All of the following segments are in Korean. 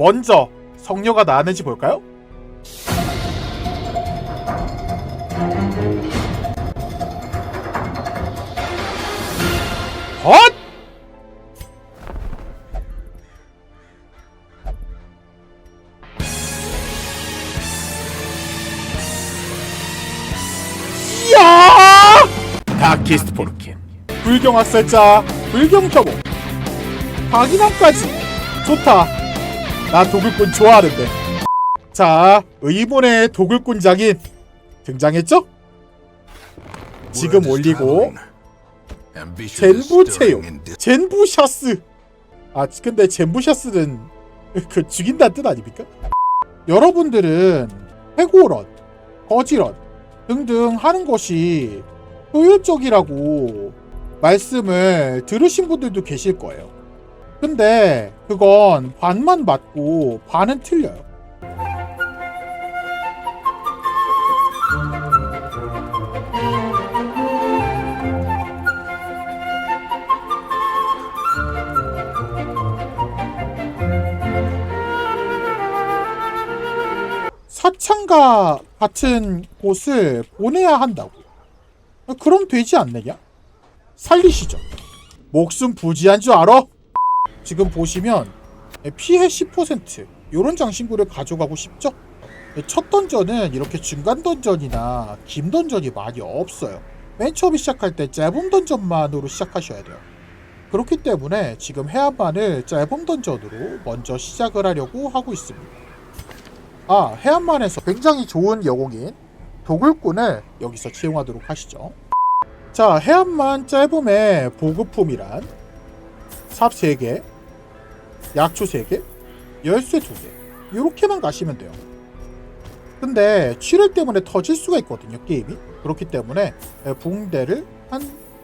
먼저 성녀가 나왔는지 볼까요? 헛! 이야! 다키스트 포르킨 불경 학살자 불경 혐오 박인함까지 좋다 나 도굴꾼 좋아하는데 자 의문의 도굴꾼장인 등장했죠? 지금 올리고 젠부 채용 젠부 샤스 아 근데 젠부 샤스는 그 죽인다는 뜻 아닙니까? 여러분들은 해고런 거지런 등등 하는 것이 효율적이라고 말씀을 들으신 분들도 계실 거예요. 근데 그건 반만 맞고 반은 틀려요. 사창가 같은 곳을 보내야 한다고. 그럼 되지 않느냐? 살리시죠. 목숨 부지한 줄 알아? 지금 보시면 피해 10% 요런 장신구를 가져가고 싶죠? 첫 던전은 이렇게 중간 던전이나 김 던전이 많이 없어요. 맨 처음에 시작할 때 짧은 던전만으로 시작하셔야 돼요. 그렇기 때문에 지금 해안만을 짧은 던전으로 먼저 시작을 하려고 하고 있습니다. 아, 해안만에서 굉장히 좋은 여공인 도굴꾼을 여기서 채용하도록 하시죠. 자, 해안만 짧음의 보급품이란 삽 3개, 약초 3개, 열쇠 2개 이렇게만 가시면 돼요. 근데 출혈 때문에 터질 수가 있거든요, 게임이. 그렇기 때문에 붕대를 한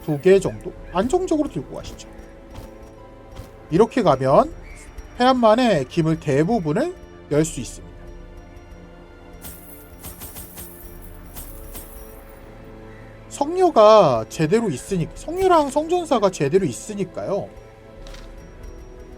두 개 정도 안정적으로 들고 가시죠. 이렇게 가면 해안만의 기물 대부분을 열 수 있습니다. 성녀가 제대로 있으니까 성녀랑 성전사가 제대로 있으니까요.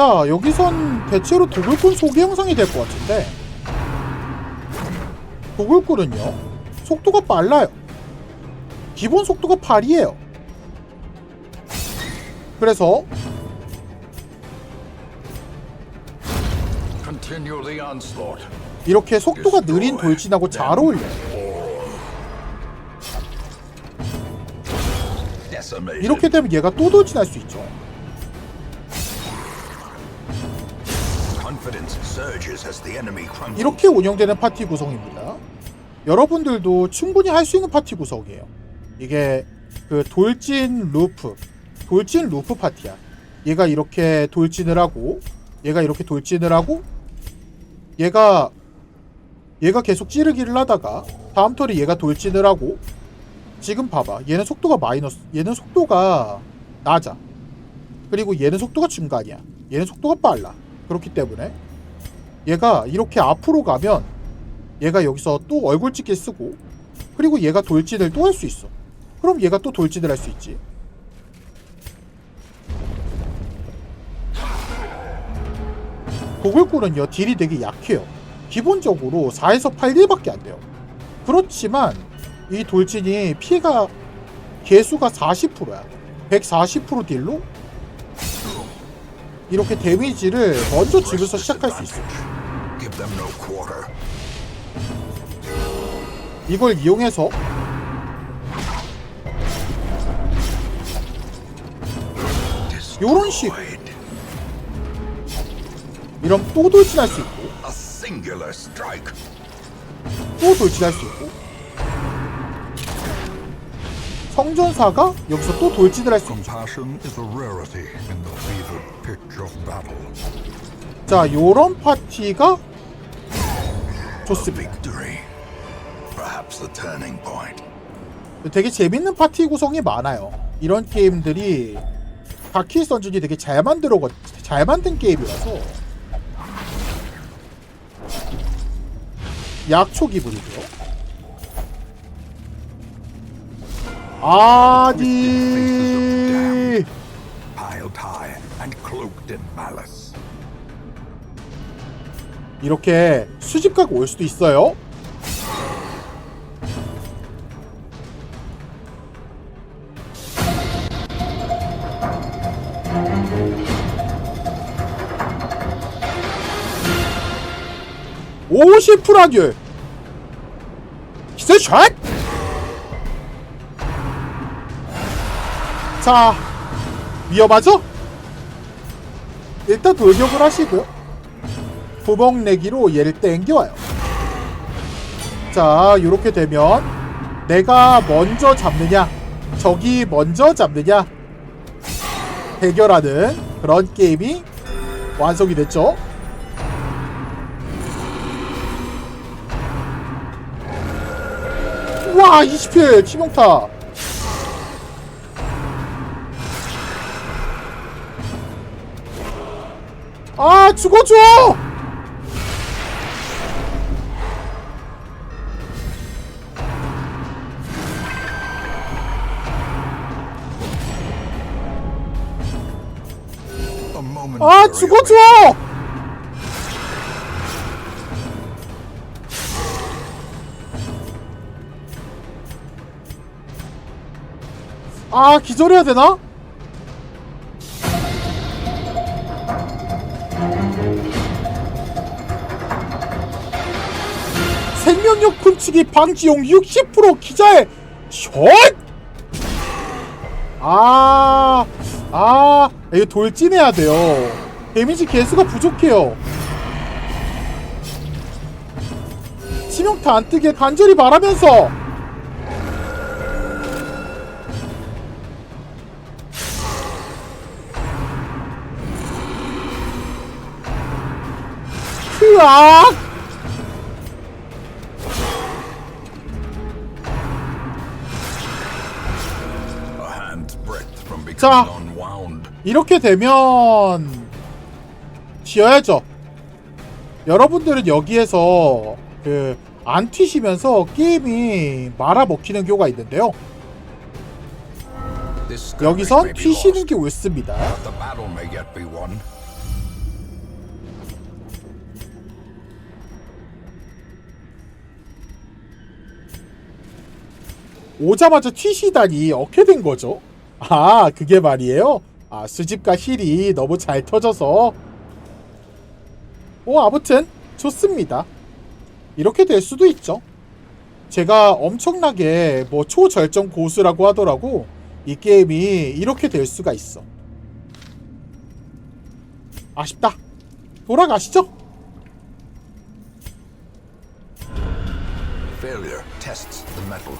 자 여기선 대체로 도굴꾼 소개 영상이 될 것 같은데. 도굴꾼은요? 속도가 빨라요. 기본 속도가 8이에요. 그래서. 이렇게 속도가 느린 돌진하고 잘 어울려요. 이렇게 되면 얘가 또 돌진할 수 있죠 이렇게 운영되는 파티 구성입니다. 여러분들도 충분히 할 수 있는 파티 구성이에요. 이게 그 돌진 루프, 돌진 루프 파티야. 얘가 이렇게 돌진을 하고, 얘가 이렇게 돌진을 하고, 얘가 얘가 계속 찌르기를 하다가 다음 턴에 얘가 돌진을 하고, 지금 봐봐, 얘는 속도가 마이너스, 얘는 속도가 낮아. 그리고 얘는 속도가 중간이야. 얘는 속도가 빨라. 그렇기 때문에 얘가 이렇게 앞으로 가면 얘가 여기서 또 얼굴 찍기 쓰고 그리고 얘가 돌진을 또 할 수 있어. 그럼 얘가 또 돌진을 할 수 있지. 도굴꾼은요 딜이 되게 약해요. 기본적으로 4에서 8딜밖에 안 돼요. 그렇지만 이 돌진이 피해가 개수가 40%야. 140% 딜로 이렇게 데미지를 먼저 주면서 시작할 수 있어. Give them no quarter. 이걸 이용해서 요런 식. 이런 또 돌진할 수 있고. 또 돌진할 수 있고 성전사가 여기서 또 돌진을 할 수 있죠. 자, 요런 파티가 좋습니다. 되게 재밌는 파티 구성이 많아요. 이런 게임들이 바퀴 던전이 되게 잘 만들어 잘 만든 게임이라서 약초 기분이고요. 아니. 이렇게 수집각 올 수도 있어요. 오십 프라듀 히스샷 자 위험하죠? 일단 돌격을 하시고요 구멍 내기로 얘를 땡겨와요. 자, 이렇게 되면 내가 먼저 잡느냐, 적이 먼저 잡느냐 대결하는 그런 게임이 완성이 됐죠. 와, 20킬 치명타. 아, 죽어줘! 아 죽어줘! 아 기절해야 되나? 치기 방지용 60% 기자의 샷! 아, 아, 이거 돌진해야 돼요. 데미지 개수가 부족해요. 치명타 안 뜨게 간절히 바라면서. 으악! 자. 이렇게 되면 지어야죠. 여러분들은 여기에서 그 안 튀시면서 게임이 말아 먹히는 경우가 있는데요. 여기선 튀시는 게 옳습니다. 오자마자 튀시다니 어떻게 된 거죠? 아, 그게 말이에요. 아, 수집과 힐이 너무 잘 터져서. 뭐 아무튼 좋습니다. 이렇게 될 수도 있죠. 제가 엄청나게 뭐 초절정 고수라고 하더라고 이 게임이 이렇게 될 수가 있어. 아쉽다. 돌아가시죠. Failure tests the metal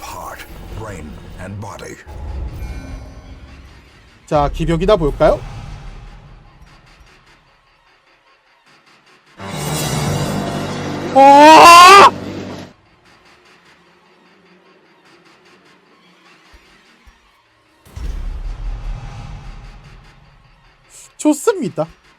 of heart, brain, and body. 자, 기벽이나 볼까요? 아! 좋습니다. 네.